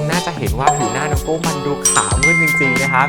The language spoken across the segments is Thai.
มน่าจะเห็นว่าผิวหน้าน้องโก้มันดูขาวขึ้นจริงๆนะครับ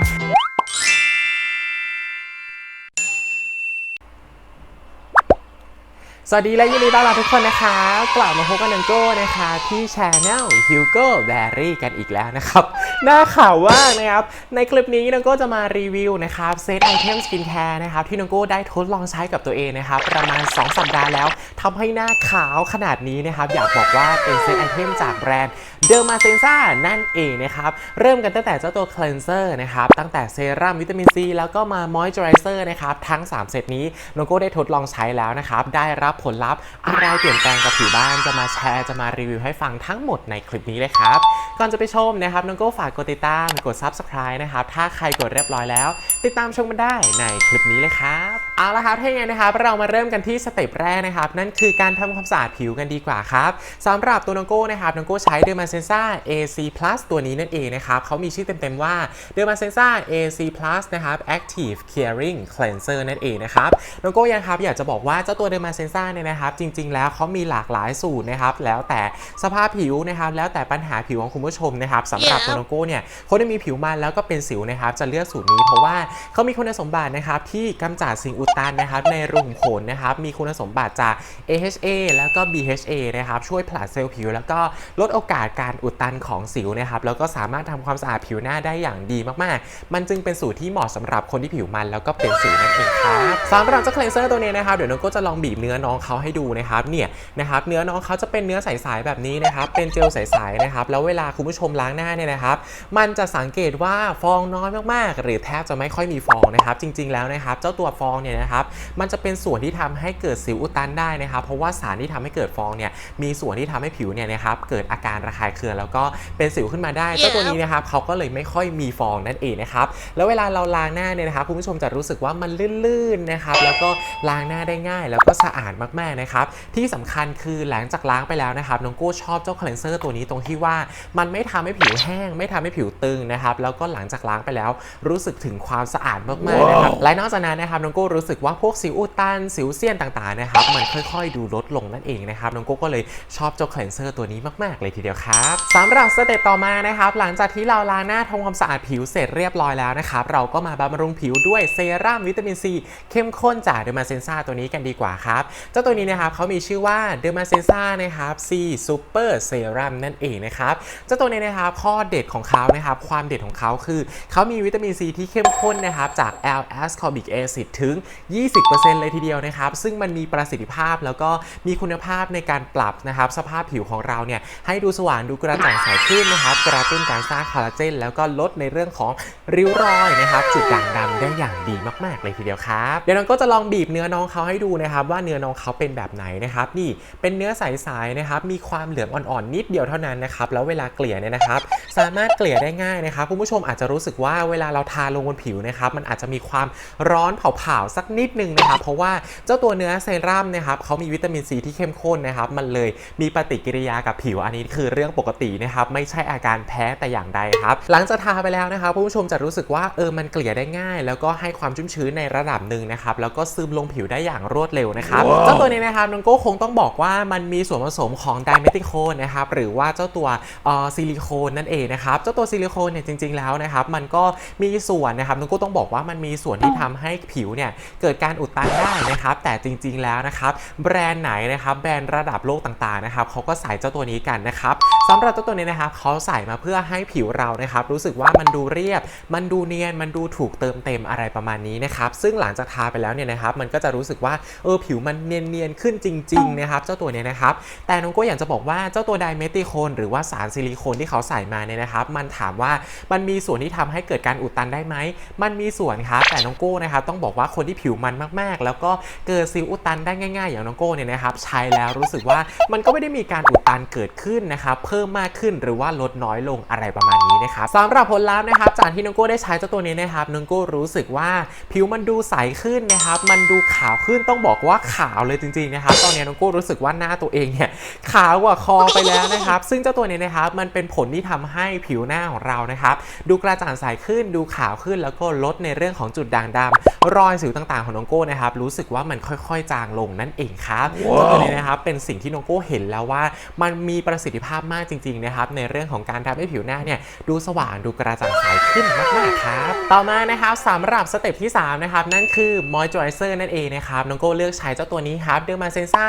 สวัสดีและยินดีต้อนรับทุกคนนะคะ กลับมาพบกันนังโก้นะคะ ที่ช anel Hugo Berry กันอีกแล้วนะครับ หน้าข่าวว่างนะครับ ในคลิปนี้นังโก้จะมารีวิวนะครับเซตไอเทมสกินแคร์นะครับที่นังโก้ได้ทดลองใช้กับตัวเองนะครับประมาณ 2 สัปดาห์แล้วทำให้หน้าขาวขนาดนี้นะครับอยากบอกว่าเป็นเซตไอเทมจากแบรนด์เดอร์มาเซนซ่านั่นเองนะครับเริ่มกันตั้งแต่เจ้าตัวคล e นเซอร์นะครับตั้งแต่เซรั่มวิตามินซีแล้วก็มามอยเจอไรเซอร์นะครับทั้ง 3 เซตนี้นังโก้ได้ทดลองใช้แล้วนะครับได้รับผลลัพธ์อะไรเปลี่ยนแปลงกับผิวบ้านจะมาแชร์จะมารีวิวให้ฟังทั้งหมดในคลิปนี้เลยครับ ก่อนจะไปชมนะครับน้องโก้ฝากกดติดตามกด Subscribe นะครับถ้าใครกดเรียบร้อยแล้ว ติดตามชมมันได้ในคลิปนี้เลยครับเอาละครับถ้าอย่างนั้นนะครับเรามาเริ่มกันที่สเต็ปแรกนะครับ นั่นคือการทำความสะอาดผิวกันดีกว่าครับสำหรับตัวน้องโก้นะครับน้องโก้ใช้เดอร์มาเซนซ่า AC Plus ตัวนี้นั่นเองนะครับเขามีชื่อเต็มๆว่าเดอร์มาเซนซ่า AC Plus นะครับ Active Clearing Cleanser นั่นเองนะครับน้องโก้ยังครับอยากจะบอกว่าเจ้าตัวเดอร์มาเซนซ่าเนี่ยนะครับ จริง ๆ แล้วเขามีหลากหลายสูตรนะครับ แล้วแต่สภาพผิวนะครับ แล้วแต่ปัญหาผิวของคุณผู้ชมนะครับสำหรับตัวน้องโก้เนี่ยคนที่มีผิวมันแล้วก็เป็นสิวนะครับจะเลือกสูตรนี้เพราะว่าเขามีคุณสมบัตินะครับที่กำจัดสิ่งอุดตันนะครับในรูขุมขนนะครับมีคุณสมบัติจาก AHA แล้วก็ BHA นะครับช่วยผลัดเซลล์ผิว แล้วก็ลดโอกาสการอุดตันของสิวนะครับแล้วก็สามารถทำความสะอาดผิวหน้าได้อย่างดีมากๆ มันจึงเป็นสูตรที่เหมาะสำหรับคนที่ผิวมัน แล้วก็เป็นสิวนั่นเองครับสำหรับเจ้าคล e นเซอร์ตัวนี้นะครับเดี๋ยวน้องก็จะลองบีบเนื้อน้องเขาให้ดูนะครับเนี่ยนะครับเนื้อน้องเขาจะเป็นเนื้อใสๆแบบนี้นะครับเป็นเจลใสๆนะครับแล้วเวลาคุณผู้ชมล้างหน้าเนี่ยนะครับมันจะสังเกตว่าฟองน้อยมากๆ หรือแทบจะไม่ค่อยมีฟองนะครับจริง ๆแล้วนะครับเจ้าตัวฟองเนี่ยนะครับ มันจะเป็นส่วนที่ทำให้เกิดสิวอุดตันได้นะครับ เพราะว่าสารที่ทำให้เกิดฟองเนี่ย มีส่วนที่ทำให้ผิวเนี่ยนะครับเกิดอาการระคายเคืองแล้วก็เป็นสิวขึ้นมาได้เจ้าตัวนี้นะครับเขาก็เลยไม่ค่อยมีฟองนั่นเองนะครับ แล้วเวลาเราล้างหน้าเนี่ยนะครับคุณผู้ชมจะรู้สึกว่ามันลื่นๆนะครับ แล้วก็ล้างหน้าได้ง่าย แล้วก็สะอาดมากๆนะครับที่สำคัญคือหลังจากล้างไปแล้วนะครับน้องโก้ชอบเจ้าคล e นเซอร์ตัวนี้ตรงที่ว่ามันไม่ทำให้ผิวแห้ง ไม่ทำให้ผิวตึงนะครับแล้วก็หลังจากล้างไปแล้ว รู้สึกถึงความสะอาดมากๆนะครับและนอกจากนั้นนะครับน้องโก้รู้้สึกว่าพวกสิวอุดตันสิวเซียนต่างๆนะครับมันค่อยๆ ดูลดลงนั่นเองนะครับน้องโก้ก็เลยชอบเจ้าคลนเซอร์ตัวนี้มากๆเลยทีเดียวครับสำหรับสเต็ปต่อมานะครับหลังจากที่เราล้างหน้าทำความสะอาดผิวเสร็จเรียบร้อยแล้วนะครับเราก็มาบำรุงผิวด้วยเซรั่มวิตามินซีเข้มข้นจากเดอร์มาเซนซ่าตัวนี้กันดีกว่าครับเจ้าตัวนี้นะครับเขามีชื่อว่าเดอร์มาเซนซ่านะครับ C Super Serum นั่นเองนะครับเจ้าตัวนี้นะครับข้อเด็ดของเขานะครับความเด็ดของเขาคือเขามีวิตามินซีที่เข้มข้นนะครับจาก L ascorbic acid ถึง20%เลยทีเดียวนะครับ ซึ่งมันมีประสิทธิภาพแล้วก็มีคุณภาพในการปรับนะครับ สภาพผิวของเราเนี่ยให้ดูสว่างดูกระจ่างใสขึ้นนะครับ กระตุ้นการสร้างคอลลาเจนแล้วก็ลดในเรื่องของริ้วรอยนะครับ จุดด่างดำได้อย่างดีมากๆเลยทีเดียวครับเดี๋ยวน้องก็จะลองบีบเนื้อน้องเขาให้ดูนะครับ ว่าเนื้อน้องเขาเป็นแบบไหนนะครับนี่เป็นเนื้อใสๆนะครับมีความเหลืองอ่อนๆนิดเดียวเท่านั้นนะครับแล้วเวลาเกลี่ยเนี่ยนะครับ สามารถเกลี่ยได้ง่ายนะครับคุณผู้ชมอาจจะรู้สึกว่าเวลาเราทาลงบนผิวนะครับมันอาจจะมีความร้อนเผาๆสักนิดนึงนะครับ เพราะว่าเจ้าตัวเนื้อเซรั่มนะครับเขามีวิตามินซีที่เข้มข้นนะครับ มันเลยมีปฏิกิริยากับผิวอันนี้คือเรื่องปกตินะครับ ไม่ใช่อาการแพ้แต่อย่างใดครับ หลังจากทาไปแล้วนะครับคุณผู้ชมจะรู้สึกว่าเออมันเกลี่ยได้ง่าย แล้วก็ให้ความชุ่มชื้นในระดับหนึ่งนะครับแล้วก็ซึมลงผิวได้อย่างรวดเร็วนะครับเจ้าตัวนี้นะครับน้องโก้คงต้องบอกว่ามันมีส่วนผสมของไดเมติโคนนะครับหรือว่าเจ้าตัวเอ่อซิลิโคนนั่นเองนะครับเจ้าตัวซิลิโคนเนี่ยจริง ๆแล้วนะครับมันก็มีส่วนนะครับน้องโก้ต้องบอกว่ามันมีส่วนที่ทำให้ผิวเนี่ยเกิดการอุดตันได้นะครับ แต่จริงๆแล้วนะครับ แบรนด์ไหนนะครับแบรนด์ระดับโลกต่างๆนะครับเขาก็ใส่เจ้าตัวนี้กันนะครับสำหรับเจ้าตัวนี้นะครับเขาใส่มาเพื่อให้ผิวเรานะครับ รู้สึกว่ามันดูเรียบ มันดูเนียนมันดูถูกเติมเต็มอะไรประมาณนี้นะครับ ซึ่งหลังจากทาไปแล้วเนี่ยนะครับ มันก็จะรู้สึกว่าเออผิวมันเนียนๆขึ้นจริง ๆ นะครับ เจ้าตัวนี้นะครับ แต่น้องก้อยากจะบอกว่าเจ้าตัวไดเมติโคนหรือว่าสารซิลิโคนที่เขาใส่มาเนี่ยนะครับ มันถามว่ามันมีส่วนที่ทำให้เกิดการอุดตันได้ไหมมันมีส่วนครับแต่น้องโก้นะครับต้องบอกว่าคนที่ผิวมันมากๆ แล้วก็เกิดซิวอุดตันได้ง่าย ๆ อย่างน้องโก้เนี่ยนะครับใช้แล้วรู้สึกว่ามันก็ไม่ได้มีการอุดตันเกิดขึ้นนะครับเพิ่มมากขึ้นหรือว่าลดน้อยลงอะไรประมาณนี้นะครับสำหรับผลลัพธ์นะครับจากที่น้องโก้ได้ใช้เจ้าตัวนี้นะครับน้องโก้รู้สึกว่าผิวมันดูใสขึ้นนะครับมันดูขาวขึ้นต้องบอกว่าขาวเลยจริงๆนะครับตอนนี้น้องโก้รู้สึกว่าหน้าตัวเองเนี่ยขาวกว่าคอไปแล้วนะครับ ซึ่งเจ้าตัวนี้นะครับมันเป็นผลที่ทำให้ผิวหน้าของเรานะครับ ดูกระจ่างใสขึ้นดูขาวขึ้นแล้วก็ลดในเรื่องของจุดด่างดำรอยสิวต่างางๆของน้องโก้นะครับรู้สึกว่ามันค่อยๆ จางลงนั่นเองครับเจ้าตัวนี้นะครับเป็นสิ่งที่น้องโก้เห็นแล้วว่ามันมีประสิทธิภาพมากจริงๆนะครับในเรื่องของการทำให้ผิวหน้าเนี่ยดูสว่างดูกระจ่างใสขึ้นมากๆครับต่อมานะครับสำหรับสเต็ปที่3นะครับนั่นคือ moisturizer นั่นเองนะครับน้องโก้เลือกใช้เจ้าตัวนี้ครับ Dermasensa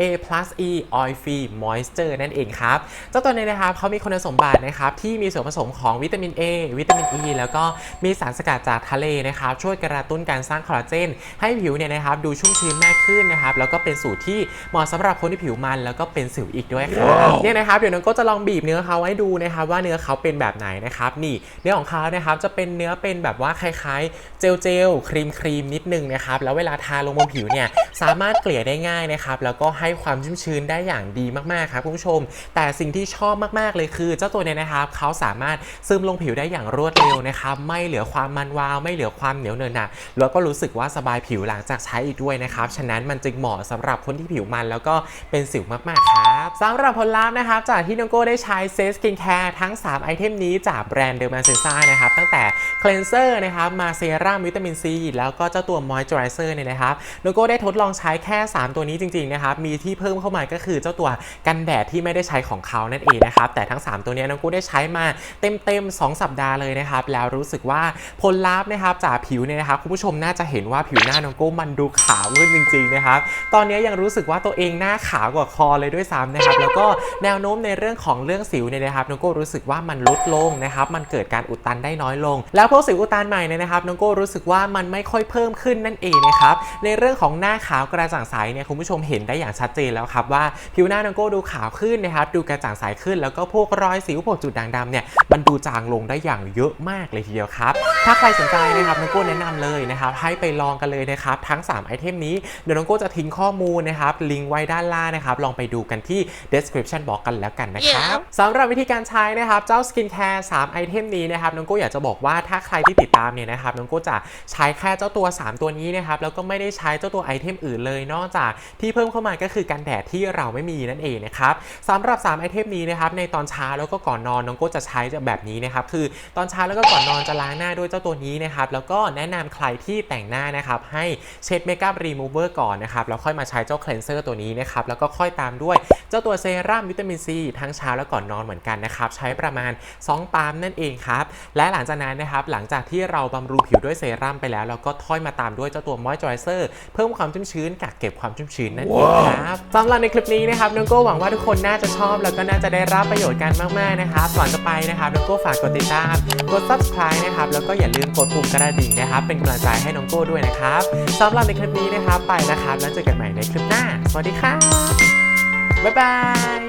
A plus E Oil Free Moisture นั่นเองครับเจ้าตัวนี้นะครับเขามีคุณสมบัตินะครับที่มีส่วนผสมของวิตามิน A วิตามิน E แล้วก็มีสารสกัดจากทะเลนะครับช่วยกระตุ้นการสร้างคอลลาเจนให้ผิวเนี่ยนะครับดูชุ่มชื้นมากขึ้นนะครับแล้วก็เป็นสูตรที่เหมาะสำหรับคนที่ผิวมัน แล้วก็เป็นสิวอีกด้วยครับเนี่ยนะครับเดี๋ยวน้องก็จะลองบีบเนื้อเขาให้ดูนะครับว่าเนื้อเขาเป็นแบบไหนนะครับนี่เนื้อของเขานะครับจะเป็นเนื้อเป็นแบบว่าคล้ายๆ เจลเจลครีมครีมนิดนึงนะครับแล้วเวลาทาลงบนผิวเนี่ยสามารถเกลี่ยได้ง่ายนะครับแล้วก็ให้ความชุ่มชื้นได้อย่างดีมากๆครับคุณผู้ชม แต่สิ่งที่ชอบมากๆเลยคือ เจ้าตัวเนี้นะครับเขาสามารถซึมลงผิวได้อย่างรวดเร็วนะครับไม่เหลือความมันวาว ไม่เหลือความเหนียวเนินหนะแล้วก็รู้สึกว่าสบายผิวหลังจากใช้อีกด้วยนะครับ ฉะนั้นมันจึงเหมาะสำหรับคนที่ผิวมันแล้วก็เป็นสิวมากๆครับสำหรับผลลัพธ์นะครับจากที่น้องโก้ได้ใช้เซสกินแคร์ทั้ง 3 ไอเทมนี้จากแบรนด์เดอร์มาเซนซ่านะครับตั้งแต่คล e นเซอร์นะครับมาเซรั่มวิตามินซีแล้วก็เจ้าตัวมอยเจอไรเซอร์เนี่ยนะครับน้องโก้ได้ทดลองใช้แค่ 3 ตัวนี้จริงๆนะครับมีที่เพิ่มเข้ามาก็คือเจ้าตัวกันแดดที่ไม่ได้ใช้ของเขานั่นเองนะครับแต่ทั้ง 3 ตัวนี้น้องโก้ได้ใช้มาเต็มๆ2สัปดาห์เลยนะครับแล้วรู้สึกว่าผลลัพธ์นะครับจากผิวเนี่ยนะครับคุณผู้ชมน่าจะเห็นว่าผิวหน้าน้องโก้มันดูขาวขึ้นจริงๆนะครับ ตอนนี้ยังรู้สึกว่าตัวเองหน้าขาวกว่าคอเลยด้วยซ้ำนะครับ แล้วก็แนวโน้มในเรื่องของเรื่องสิวเนี่ยนะครับน้องโก้รู้สึกว่ามันลดลงนะครับ มันเกิดการอุดตันได้น้อยลง แล้วพวกสิวอุดตันใหม่เนี่ยนะครับน้องโก้รู้สึกว่ามันไม่ค่อยเพิ่มขึ้นนั่นเองนะครับ ในเรื่องของหน้าขาวกระจ่างใสเนี่ยคุณผู้ชมเห็นได้อย่างชัดเจนแล้วครับว่าผิวหน้าน้องโก้ดูขาวขึ้นนะครับ ดูกระจ่างใสขึ้น แล้วก็พวกรอยสิวพวกจุดด่างดำเนี่ยมันดูจางลงได้อย่างเยอะมากเลยทีเดียวครับ ถ้าใครสนใจนะครับน้องโก้แนะนำเลยนะครับให้ไปลองกันเลยนะครับทั้ง 3 ไอเทมนี้เดี๋ยวน้องโก้จะทิ้งข้อมูลนะครับลิงก์ไว้ด้านล่างนะครับลองไปดูกันที่ description box กันแล้วกันนะครับสำหรับวิธีการใช้นะครับเจ้าสกินแคร์3ไอเทมนี้นะครับน้องโก้อยากจะบอกว่าถ้าใครที่ติดตามเนี่ยนะครับน้องโก้จะใช้แค่เจ้าตัว 3 ตัวนี้นะครับแล้วก็ไม่ได้ใช้เจ้าตัวไอเทมอื่นเลยนอกจากที่เพิ่มเข้ามาก็คือกันแดดที่เราไม่มีนั่นเองนะครับสำหรับ 3 ไอเทมนี้นะครับในตอนเช้าแล้วก็ก่อนนอนน้องโก้จะใช้แบบนี้นะครับคือตอนเช้าแล้วก็ก่อนนอนจะล้างหน้าด้วยเจ้าตัวนี้นะครับแล้วก็แนะนำใครที่แต่งหน้านะครับให้เช็ดเมคอัพรีมูเวอร์ก่อนนะครับแล้วค่อยมาใช้เจ้าคล e นเซอร์ตัวนี้นะครับแล้วก็ค่อยตามด้วยเจ้าตัวเซรั่มวิตามินซีทั้งเช้าและก่อนนอนเหมือนกันนะครับใช้ประมาณ 2 ปาล์มนั่นเองครับและหลังจากนั้นนะครับหลังจากที่เราบำรุงผิวด้วยเซรั่มไปแล้วเราก็ค่อยมาตามด้วยเจ้าตัวมอยเจอไรเซอร์เพิ่มความชุ่มชื้นกักเก็บความชุ่มชื้นนั่นเองครับสำหรับในคลิปนี้นะครับน้องโก้หวังว่าทุกคนน่าจะชอบ แล้วก็น่าจะได้รับประโยชน์กันมากๆนะครับก่อนจะไปนะครับน้องโก้ฝากกดติดตามกด subscribe นะครับแล้วก็อย่าลืมกดปุ่มกระดิ่งนะครับเป็นกำลังใจให้น้องโก้ด้วยนะครับสำหรับในคลิปนี้นะครับไปนะครับ แล้วเจอกันใหม่ในคลิปหน้า สวัสดีครับบ๊ายบาย